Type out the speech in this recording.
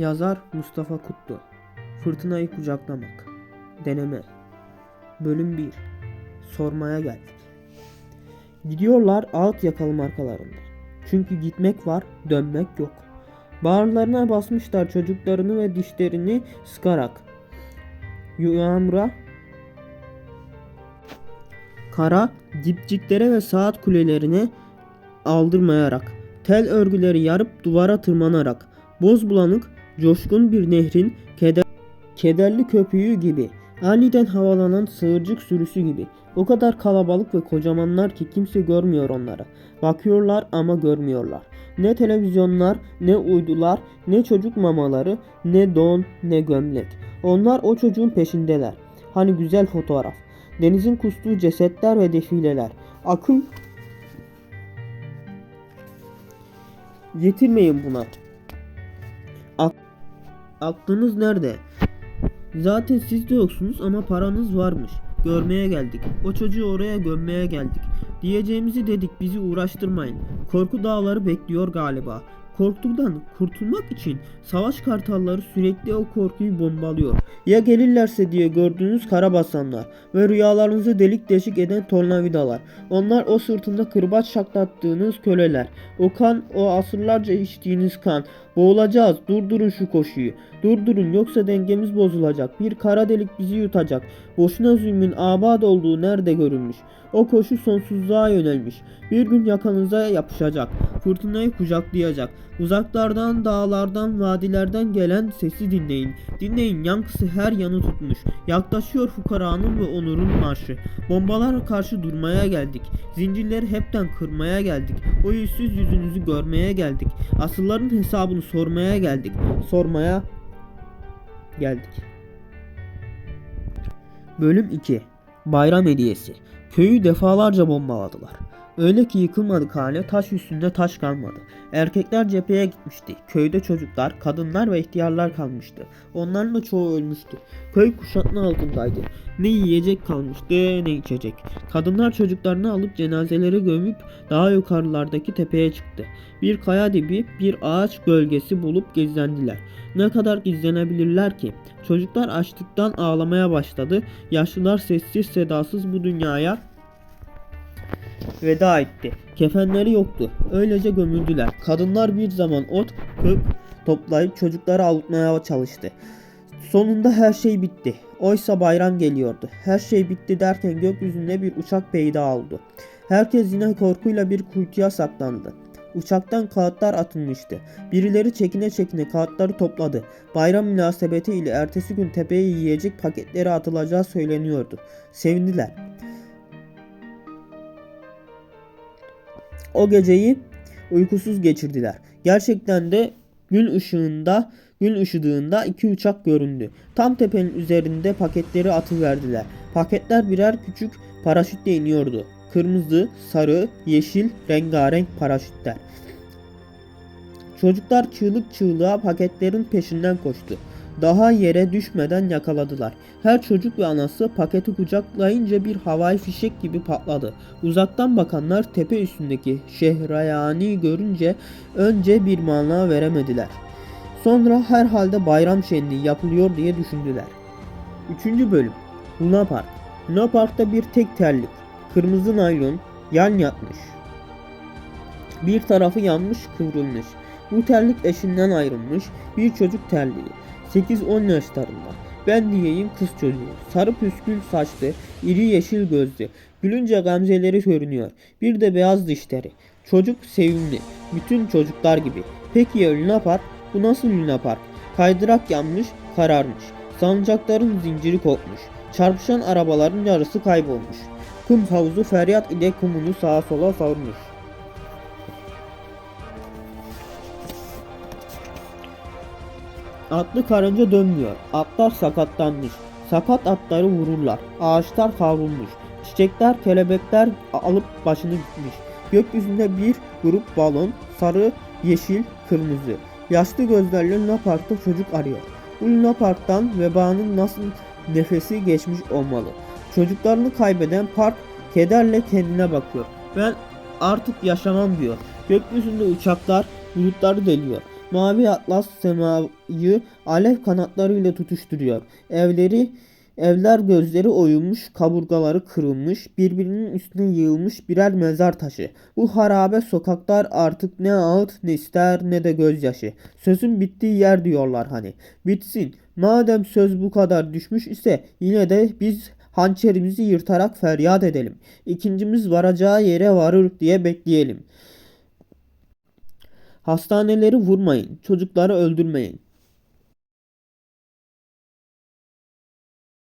Yazar Mustafa Kutlu Fırtınayı kucaklamak Deneme Bölüm 1 Sormaya geldik. Gidiyorlar ağıt yakalı markalarında. Çünkü gitmek var, dönmek yok. Bağırlarına basmışlar çocuklarını ve dişlerini sıkarak. Yağmura kara dipçiklere ve saat kulelerine aldırmayarak, tel örgüleri yarıp duvara tırmanarak, boz bulanık, coşkun bir nehrin keder, kederli köpüğü gibi, aniden havalanan sığırcık sürüsü gibi. O kadar kalabalık ve kocamanlar ki kimse görmüyor onları. Bakıyorlar ama görmüyorlar. Ne televizyonlar, ne uydular, ne çocuk mamaları, ne don, ne gömlek. Onlar o çocuğun peşindeler. Hani güzel fotoğraf. Denizin kustuğu cesetler ve defileler. Akıl Getirmeyin buna. Ak- Aklınız nerede? Zaten siz de yoksunuz ama paranız varmış. Görmeye geldik. O çocuğu oraya gömmeye geldik. Diyeceğimizi dedik bizi uğraştırmayın. Korku dağları bekliyor galiba. Korkudan kurtulmak için savaş kartalları sürekli o korkuyu bombalıyor. Ya gelirlerse diye gördüğünüz karabasanlar ve rüyalarınızı delik deşik eden tornavidalar. Onlar o sırtında kırbaç şaklattığınız köleler. O kan, o asırlarca içtiğiniz kan. Boğulacağız. Durdurun şu koşuyu. Durdurun yoksa dengemiz bozulacak. Bir kara delik bizi yutacak. Boşuna zulmün abad olduğu nerede görülmüş? O koşu sonsuzluğa yönelmiş. Bir gün yakanıza yapışacak. Fırtınayı kucaklayacak. Uzaklardan, dağlardan, vadilerden gelen sesi dinleyin. Dinleyin yankısı her yanı tutmuş. Yaklaşıyor fukaranın ve onurun marşı. Bombalara karşı durmaya geldik. Zincirleri hepten kırmaya geldik. O yüzsüz yüzünüzü görmeye geldik. Asılların hesabını sormaya geldik. Sormaya geldik. Bölüm 2 Bayram hediyesi Köyü defalarca bombaladılar. Öyle ki yıkılmadık hale taş üstünde taş kalmadı. Erkekler cepheye gitmişti. Köyde çocuklar, kadınlar ve ihtiyarlar kalmıştı. Onların da çoğu ölmüştü. Köy kuşatma altındaydı. Ne yiyecek kalmıştı ne içecek. Kadınlar çocuklarını alıp cenazeleri gömüp daha yukarılardaki tepeye çıktı. Bir kaya dibi, bir ağaç gölgesi bulup gizlendiler. Ne kadar gizlenebilirler ki? Çocuklar açlıktan ağlamaya başladı. Yaşlılar sessiz sedasız bu dünyaya veda etti. Kefenleri yoktu. Öylece gömüldüler. Kadınlar bir zaman ot, kök toplayıp çocukları avutmaya çalıştı. Sonunda her şey bitti. Oysa bayram geliyordu. Her şey bitti derken gökyüzünde bir uçak peyda oldu. Herkes yine korkuyla bir kuytuya saklandı. Uçaktan kağıtlar atılmıştı. Birileri çekine çekine kağıtları topladı. Bayram münasebeti ile ertesi gün tepeye yiyecek paketleri atılacağı söyleniyordu. Sevindiler. O geceyi uykusuz geçirdiler. Gerçekten de gün ışığında gün ışıdığında iki uçak göründü. Tam tepenin üzerinde paketleri atıverdiler. Paketler birer küçük paraşütle iniyordu. Kırmızı, sarı, yeşil, rengarenk paraşütler. Çocuklar çığlık çığlığa paketlerin peşinden koştu. Daha yere düşmeden yakaladılar. Her çocuk ve anası paketi kucaklayınca bir havai fişek gibi patladı. Uzaktan bakanlar tepe üstündeki Şehrayani görünce önce bir mana veremediler. Sonra herhalde bayram şenliği yapılıyor diye düşündüler. Üçüncü bölüm Luna Park Luna Park'ta bir tek terlik, kırmızı naylon, yan yatmış. Bir tarafı yanmış kıvrılmış. Bu terlik eşinden ayrılmış bir çocuk terliği. 8-10 yaşlarında. Ben diyeyim kız çocuğu. Sarı püskül saçlı, iri yeşil gözlü. Gülünce gamzeleri görünüyor. Bir de beyaz dişleri. Çocuk sevimli. Bütün çocuklar gibi. Peki ya Luna? Bu nasıl Luna Park? Kaydırak yanmış, kararmış. Salıncakların zinciri kopmuş. Çarpışan arabaların yarısı kaybolmuş. Kum havuzu feryat ile kumunu sağa sola savurmuş. Atlı karınca dönmüyor. Atlar sakatlanmış. Sakat atları vururlar. Ağaçlar kavrulmuş. Çiçekler, kelebekler alıp başını gitmiş. Gökyüzünde bir grup balon, sarı, yeşil, kırmızı. Yaşlı gözlerle Luna çocuk arıyor. Bu Luna vebanın nasıl nefesi geçmiş olmalı. Çocuklarını kaybeden park kederle kendine bakıyor. Ben artık yaşamam diyor. Gökyüzünde uçaklar bulutları deliyor. Mavi atlas semayı alev kanatlarıyla tutuşturuyor. Evleri Evler gözleri oyulmuş, kaburgaları kırılmış, birbirinin üstüne yığılmış birer mezar taşı. Bu harabe sokaklar artık ne ağıt ne ister ne de gözyaşı. Sözün bittiği yer diyorlar hani. Bitsin. Madem söz bu kadar düşmüş ise yine de biz hançerimizi yırtarak feryat edelim. İkincimiz varacağı yere varır diye bekleyelim. Hastaneleri vurmayın, çocukları öldürmeyin.